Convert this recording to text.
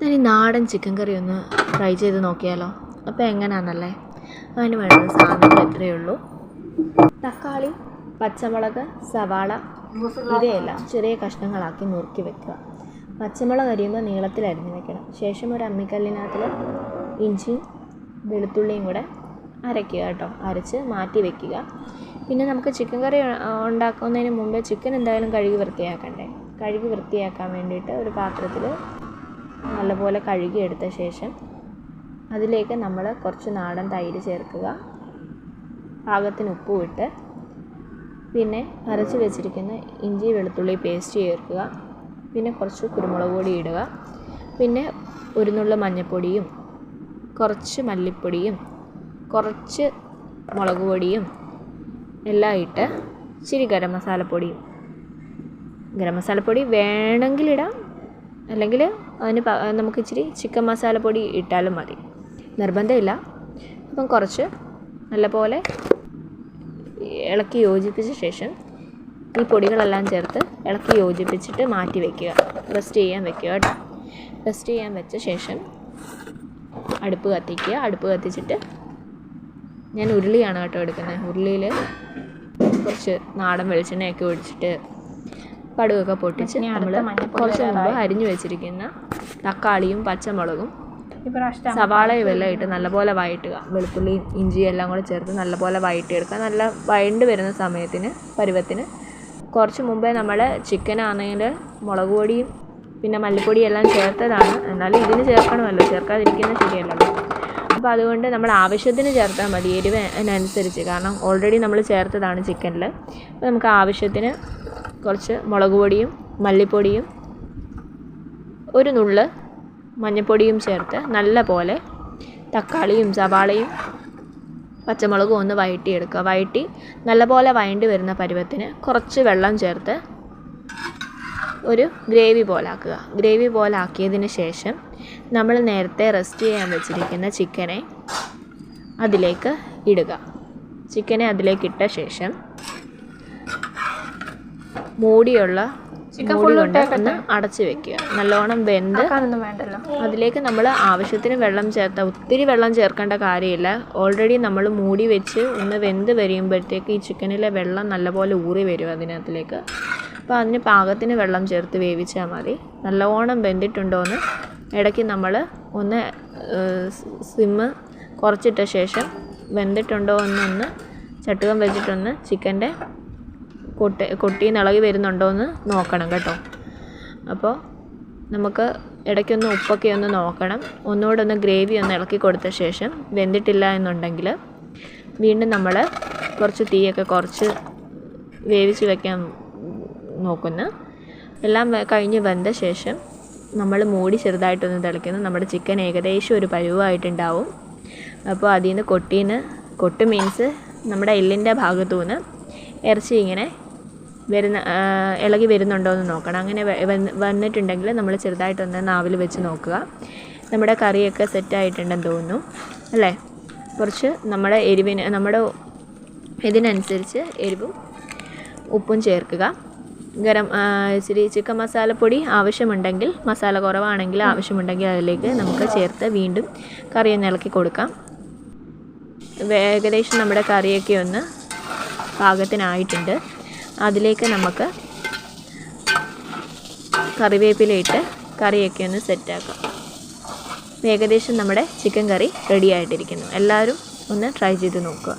ഞാൻ ഈ നാടൻ ചിക്കൻ കറി ഒന്ന് ട്രൈ ചെയ്ത് നോക്കിയാലോ? അപ്പോൾ എങ്ങനെയാണെന്നല്ലേ അതിന് വേണ്ട സാധനങ്ങൾ എത്രയേ ഉള്ളൂ തക്കാളി പച്ചമുളക് സവാള ഇവയെല്ലാം ചെറിയ കഷ്ണങ്ങളാക്കി നുറുക്കി വെക്കുക. പച്ചമുളക് അരിയുമ്പോൾ നീളത്തിൽ അരിഞ്ഞ് വെക്കണം. ശേഷം ഒരു അമ്മിക്കല്ലിനകത്തിൽ ഇഞ്ചിയും വെളുത്തുള്ളിയും കൂടെ അരയ്ക്കുക കേട്ടോ. അരച്ച് മാറ്റി വെക്കുക. പിന്നെ നമുക്ക് ചിക്കൻ കറി ഉണ്ടാക്കുന്നതിന് മുമ്പേ ചിക്കൻ എന്തായാലും കഴുകി വൃത്തിയാക്കണ്ടേ? കഴുകി വൃത്തിയാക്കാൻ വേണ്ടിയിട്ട് ഒരു പാത്രത്തിൽ നല്ലപോലെ കഴുകി എടുത്ത ശേഷം അതിലേക്ക് നമ്മൾ കുറച്ച് നാടൻ തൈര് ചേർക്കുക. പാകത്തിന് ഉപ്പ് ഇട്ട് പിന്നെ അരച്ച് വെച്ചിരിക്കുന്ന ഇഞ്ചി വെളുത്തുള്ളി പേസ്റ്റ് ചേർക്കുക. പിന്നെ കുറച്ച് കുരുമുളക് പൊടി ഇടുക. പിന്നെ ഒരു നുള്ളു മഞ്ഞൾപ്പൊടിയും കുറച്ച് മല്ലിപ്പൊടിയും കുറച്ച് മുളക് പൊടിയും എല്ലാം ഇട്ട് ഇച്ചിരി ഗരം മസാലപ്പൊടിയും. ഗരം മസാലപ്പൊടി വേണമെങ്കിൽ ഇടാം. അല്ലെങ്കിൽ അതിന് നമുക്ക് ഇച്ചിരി ചിക്കൻ മസാലപ്പൊടി ഇട്ടാലും മതി. നിർബന്ധമില്ല. അപ്പം കുറച്ച് നല്ലപോലെ ഇളക്കി യോജിപ്പിച്ച ശേഷം ഈ പൊടികളെല്ലാം ചേർത്ത് ഇളക്കി യോജിപ്പിച്ചിട്ട് മാറ്റി വയ്ക്കുക റെസ്റ്റ് ചെയ്യാൻ വെക്കുക കേട്ടോ. റെസ്റ്റ് ചെയ്യാൻ വെച്ച ശേഷം അടുപ്പ് കത്തിക്കുക. അടുപ്പ് കത്തിച്ചിട്ട് ഞാൻ ഉരുളിയാണ് കേട്ടോ എടുക്കുന്നത്. ഉരുളിയിൽ കുറച്ച് നാടൻ വെളിച്ചെണ്ണയൊക്കെ ഒഴിച്ചിട്ട് കടുകൊക്കെ പൊട്ടിച്ച് നമ്മൾ കുറച്ച് മുമ്പ് അരിഞ്ഞു വെച്ചിരിക്കുന്ന തക്കാളിയും പച്ചമുളകും സവാളയും എല്ലാം ഇട്ട് നല്ലപോലെ വഴറ്റുക. വെളുത്തുള്ളിയും ഇഞ്ചിയും എല്ലാം കൂടെ ചേർത്ത് നല്ലപോലെ വഴറ്റിയെടുക്കുക. നല്ല വഴണ്ട് വരുന്ന സമയത്തിന് പരുവത്തിന്. കുറച്ച് മുമ്പേ നമ്മൾ ചിക്കൻ ആണെങ്കിൽ മുളക് പൊടിയും പിന്നെ മല്ലിപ്പൊടിയും എല്ലാം ചേർത്തതാണ്. എന്നാലും ഇതിന് ചേർക്കണമല്ലോ. ചേർക്കാതിരിക്കുന്നത് ശരിയല്ലല്ലോ. അപ്പോൾ അതുകൊണ്ട് നമ്മൾ ആവശ്യത്തിന് ചേർത്താൽ മതി. എരിവ് അതിനനുസരിച്ച് കാരണം ഓൾറെഡി നമ്മൾ ചേർത്തതാണ് ചിക്കനിൽ അപ്പോൾ നമുക്ക് ആവശ്യത്തിന് കുറച്ച് മുളക് പൊടിയും മല്ലിപ്പൊടിയും ഒരു നുള്ള് മഞ്ഞൾപ്പൊടിയും ചേർത്ത് നല്ല പോലെ തക്കാളിയും സവാളയും പച്ചമുളകും ഒന്ന് വഴറ്റിയെടുക്കുക. വഴറ്റി നല്ലപോലെ വഴണ്ടി വരുന്ന പരുവത്തിന് കുറച്ച് വെള്ളം ചേർത്ത് ഒരു ഗ്രേവി പോലാക്കുക. ഗ്രേവി പോലാക്കിയതിന് ശേഷം നമ്മൾ നേരത്തെ റെസ്റ്റ് ചെയ്യാൻ വെച്ചിരിക്കുന്ന ചിക്കനെ അതിലേക്ക് ഇടുക. ചിക്കനെ അതിലേക്ക് ഇട്ട ശേഷം മൂടിയുള്ള കൊണ്ട് ഒന്ന് അടച്ച് വെക്കുക. നല്ലോണം വെന്ത് അതിലേക്ക് നമ്മൾ ആവശ്യത്തിന് വെള്ളം ചേർത്ത ഒത്തിരി വെള്ളം ചേർക്കേണ്ട കാര്യമില്ല. ഓൾറെഡി നമ്മൾ മൂടി വെച്ച് ഒന്ന് വെന്ത് വരുമ്പോഴത്തേക്ക് ഈ ചിക്കനിലെ വെള്ളം നല്ലപോലെ ഊറി വരും അതിനകത്തിലേക്ക്. അപ്പോൾ അതിന് പാകത്തിന് വെള്ളം ചേർത്ത് വേവിച്ചാൽ മതി. നല്ലോണം വെന്തിട്ടുണ്ടോ എന്ന് ഇടയ്ക്ക് നമ്മൾ ഒന്ന് സിമ്മ് കുറച്ചിട്ട ശേഷം വെന്തിട്ടുണ്ടോ എന്നൊന്ന് ചട്ടുകം വെച്ചിട്ടൊന്ന് ചിക്കന്റെ കൊട്ടി കൊട്ടി നിളകി വരുന്നുണ്ടോ എന്ന് നോക്കണം കേട്ടോ. അപ്പോൾ നമുക്ക് ഇടയ്ക്കൊന്ന് ഉപ്പൊക്കെ ഒന്ന് നോക്കണം. ഒന്നുകൂടെ ഒന്ന് ഗ്രേവി ഒന്ന് ഇളക്കി കൊടുത്ത ശേഷം വെന്തിട്ടില്ല എന്നുണ്ടെങ്കിൽ വീണ്ടും നമ്മൾ കുറച്ച് തീയൊക്കെ കുറച്ച് വേവിച്ച് വെക്കാൻ നോക്കുന്നു. എല്ലാം കഴിഞ്ഞ് വെന്ത ശേഷം നമ്മൾ മൂടി ചെറുതായിട്ടൊന്ന് തിളയ്ക്കുന്നു. നമ്മുടെ ചിക്കൻ ഏകദേശം ഒരു പരുവായിട്ടുണ്ടാവും. അപ്പോൾ അതിൽ നിന്ന് കൊട്ടീന്ന് കൊട്ട് മീൻസ് നമ്മുടെ എല്ലിന്റെ ഭാഗത്തു നിന്ന് ഇറച്ചി ഇങ്ങനെ വരുന്ന ഇളകി വരുന്നുണ്ടോ എന്ന് നോക്കണം. അങ്ങനെ വന്നിട്ടുണ്ടെങ്കിൽ നമ്മൾ ചെറുതായിട്ടൊന്ന് നാവിൽ വെച്ച് നോക്കുക. നമ്മുടെ കറിയൊക്കെ സെറ്റായിട്ടുണ്ടെന്ന് തോന്നുന്നു അല്ലേ? കുറച്ച് നമ്മുടെ എരിവിന് നമ്മുടെ ഇതിനനുസരിച്ച് എരിവും ഉപ്പും ചേർക്കുക. ഗരം ഇച്ചിരി ചിക്കൻ മസാലപ്പൊടി ആവശ്യമുണ്ടെങ്കിൽ മസാല കുറവാണെങ്കിൽ ആവശ്യമുണ്ടെങ്കിൽ അതിലേക്ക് നമുക്ക് ചേർത്ത് വീണ്ടും കറി ഒന്ന് ഇളക്കി കൊടുക്കാം. ഏകദേശം നമ്മുടെ കറിയൊക്കെ ഒന്ന് പാകത്തിനായിട്ടുണ്ട്. അതിലേക്ക് നമുക്ക് കറിവേപ്പിലയിട്ട് കറിയൊക്കെ ഒന്ന് സെറ്റാക്കാം ഏകദേശം നമ്മുടെ ചിക്കൻ കറി റെഡി ആയിട്ടിരിക്കുന്നു. എല്ലാവരും ഒന്ന് ട്രൈ ചെയ്ത് നോക്കുക.